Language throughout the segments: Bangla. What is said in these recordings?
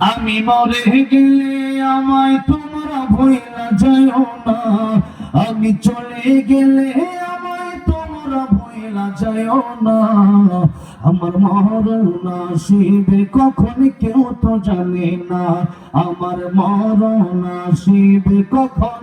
আমি মরে গেলে আমায় তোমরা ভুলা যাইও না। আমি চলে গেলে আমায় তোমরা ভুলা যাইও না। আমার মরণ আসিবে কখন কেউ তো জানে না। আমার মরণ আসিবে কখন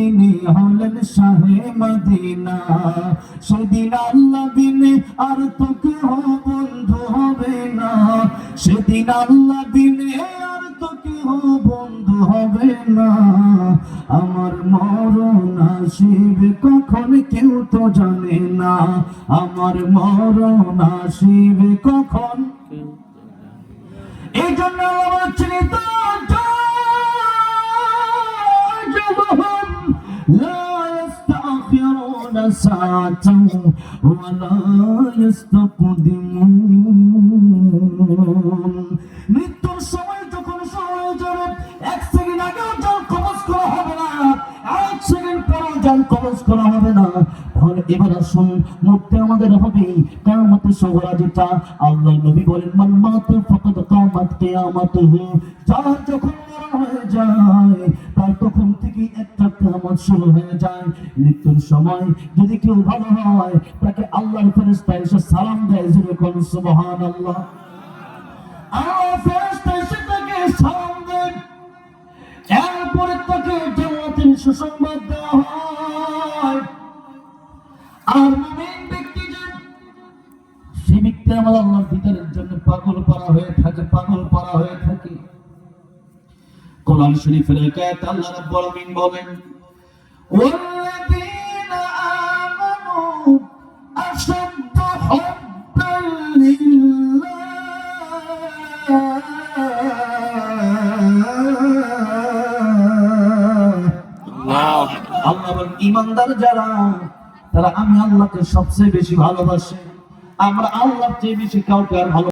তিনি হলেন শাহে মদিনা। সেদিন আল্লাহ বিনে আর তো কেউ বন্ধু হবে না। সেদিন আল্লাহ বিনে আর তো কেউ বন্ধু হবে না। আমার মরণ আসিবে কখন কেউ তো জানে না। আমার মরণ আসিবে কখন? এই জন্য আমার لا يستأخرون ساعة ولا يستقدمون মৃত্যুর সময় যখন সময় যাবে এক সেকেন্ড আগেও যান কবজ করা হবে না এক সেকেন্ড পরেও যান কবজ করা হবে না তাহলে এবার আসুন মরতে আমাদের হবে কামতের সহরা যেটা আল্লাহ নবী বলেন মান মাতু ফাকাদ কামাত কিয়ামাতুহু যার যখন মরণ হয়ে যায় তার তখন থেকে একটা কামত শুরু হয়ে যায়। মৃত্যুর সময় যদি কেউ ভালো হয়, তাকে আল্লাহর ফেরেশতা এসে সালাম দেয় যেরকম সুবহানাল্লাহ। আমার ফেরেশতা এসে তাকে সালাম দেয় এরপরে তাকে জান্নাতের সুসংবাদ দেওয়া হয়। আর মুমিন ব্যক্তি যে সে ব্যক্তি আমার আল্লাহর ভিতরের জন্য পাগল পারা হয়ে থাকে, পাগল পারা হয়ে থাকে। কোরআন শরীফের একায়াত আল্লাহ রাব্বুল আলামিন বলেন والذين آمنوا أشد حبا لله আল্লাহ বলেন ইমানদার যারা তারা আমি আল্লাহকে সবচেয়ে বেশি ভালোবাসে আমরা আল্লাহর চেয়ে বেশি কাউকে আর ভালো